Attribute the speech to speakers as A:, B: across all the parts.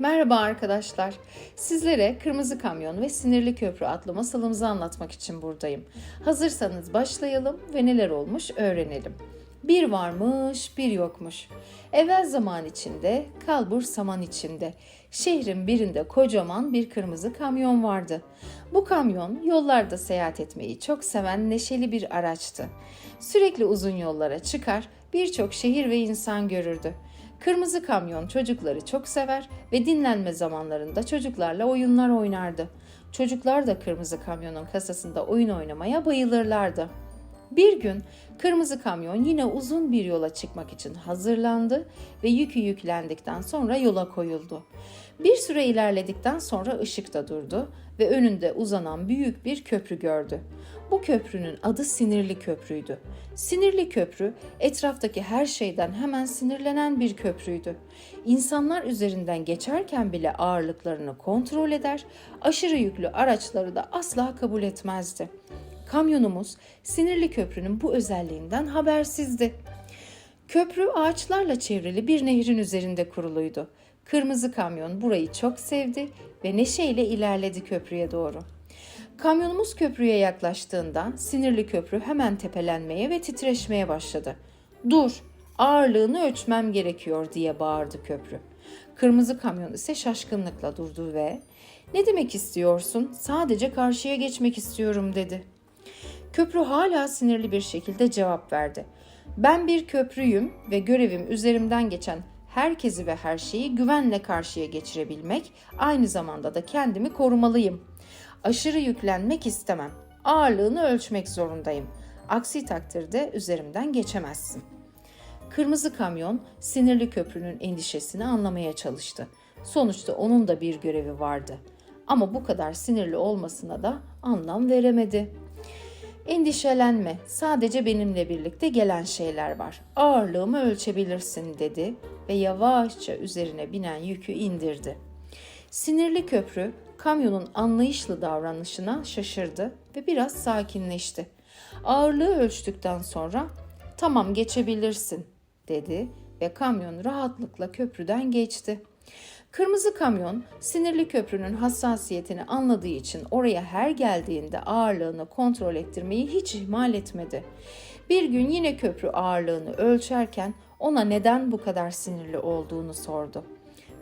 A: Merhaba arkadaşlar. Sizlere Kırmızı Kamyon ve Sinirli Köprü adlı masalımızı anlatmak için buradayım. Hazırsanız başlayalım ve neler olmuş öğrenelim. Bir varmış, bir yokmuş. Evvel zaman içinde, kalbur saman içinde. Şehrin birinde kocaman bir kırmızı kamyon vardı. Bu kamyon yollarda seyahat etmeyi çok seven neşeli bir araçtı. Sürekli uzun yollara çıkar, birçok şehir ve insan görürdü. Kırmızı kamyon çocukları çok sever ve dinlenme zamanlarında çocuklarla oyunlar oynardı. Çocuklar da kırmızı kamyonun kasasında oyun oynamaya bayılırlardı. Bir gün kırmızı kamyon yine uzun bir yola çıkmak için hazırlandı ve yükü yüklendikten sonra yola koyuldu. Bir süre ilerledikten sonra ışık da durdu ve önünde uzanan büyük bir köprü gördü. Bu köprünün adı Sinirli Köprü'ydü. Sinirli Köprü etraftaki her şeyden hemen sinirlenen bir köprüydü. İnsanlar üzerinden geçerken bile ağırlıklarını kontrol eder, aşırı yüklü araçları da asla kabul etmezdi. Kamyonumuz Sinirli Köprü'nün bu özelliğinden habersizdi. Köprü ağaçlarla çevrili bir nehrin üzerinde kuruluydu. Kırmızı kamyon burayı çok sevdi ve neşeyle ilerledi köprüye doğru. Kamyonumuz köprüye yaklaştığında sinirli köprü hemen tepelenmeye ve titreşmeye başladı. Dur, ağırlığını ölçmem gerekiyor diye bağırdı köprü. Kırmızı kamyon ise şaşkınlıkla durdu ve ne demek istiyorsun? Sadece karşıya geçmek istiyorum dedi. Köprü hala sinirli bir şekilde cevap verdi. Ben bir köprüyüm ve görevim üzerimden geçen herkesi ve her şeyi güvenle karşıya geçirebilmek, aynı zamanda da kendimi korumalıyım. Aşırı yüklenmek istemem. Ağırlığını ölçmek zorundayım. Aksi takdirde üzerimden geçemezsin. Kırmızı kamyon sinirli köprünün endişesini anlamaya çalıştı. Sonuçta onun da bir görevi vardı. Ama bu kadar sinirli olmasına da anlam veremedi. Endişelenme, sadece benimle birlikte gelen şeyler var. Ağırlığımı ölçebilirsin dedi ve yavaşça üzerine binen yükü indirdi. Sinirli köprü kamyonun anlayışlı davranışına şaşırdı ve biraz sakinleşti. Ağırlığı ölçtükten sonra "Tamam geçebilirsin." dedi ve kamyon rahatlıkla köprüden geçti. Kırmızı kamyon sinirli köprünün hassasiyetini anladığı için oraya her geldiğinde ağırlığını kontrol ettirmeyi hiç ihmal etmedi. Bir gün yine köprü ağırlığını ölçerken ona neden bu kadar sinirli olduğunu sordu.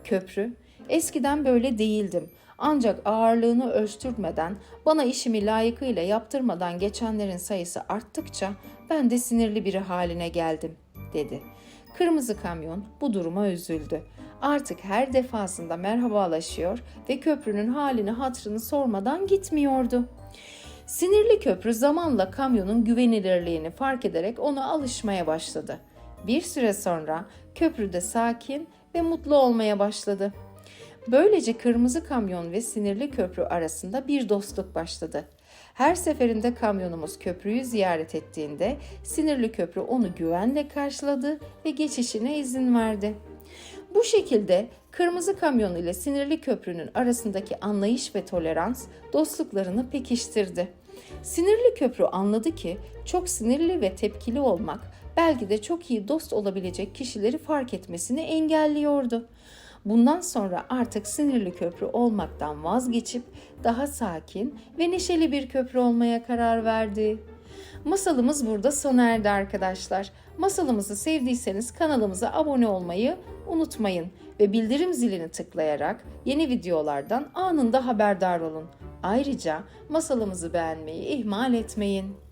A: Köprü, eskiden böyle değildim. Ancak ağırlığını ölçtürmeden, bana işimi layıkıyla yaptırmadan geçenlerin sayısı arttıkça ben de sinirli biri haline geldim, dedi. Kırmızı kamyon bu duruma üzüldü. Artık her defasında merhabalaşıyor ve köprünün halini hatrını sormadan gitmiyordu. Sinirli köprü zamanla kamyonun güvenilirliğini fark ederek ona alışmaya başladı. Bir süre sonra köprüde sakin ve mutlu olmaya başladı. Böylece kırmızı kamyon ve sinirli köprü arasında bir dostluk başladı. Her seferinde kamyonumuz köprüyü ziyaret ettiğinde sinirli köprü onu güvenle karşıladı ve geçişine izin verdi. Bu şekilde kırmızı kamyon ile sinirli köprünün arasındaki anlayış ve tolerans dostluklarını pekiştirdi. Sinirli köprü anladı ki çok sinirli ve tepkili olmak belki de çok iyi dost olabilecek kişileri fark etmesini engelliyordu. Bundan sonra artık sinirli köprü olmaktan vazgeçip daha sakin ve neşeli bir köprü olmaya karar verdi. Masalımız burada sona erdi arkadaşlar. Masalımızı sevdiyseniz kanalımıza abone olmayı unutmayın ve bildirim zilini tıklayarak yeni videolardan anında haberdar olun. Ayrıca masalımızı beğenmeyi ihmal etmeyin.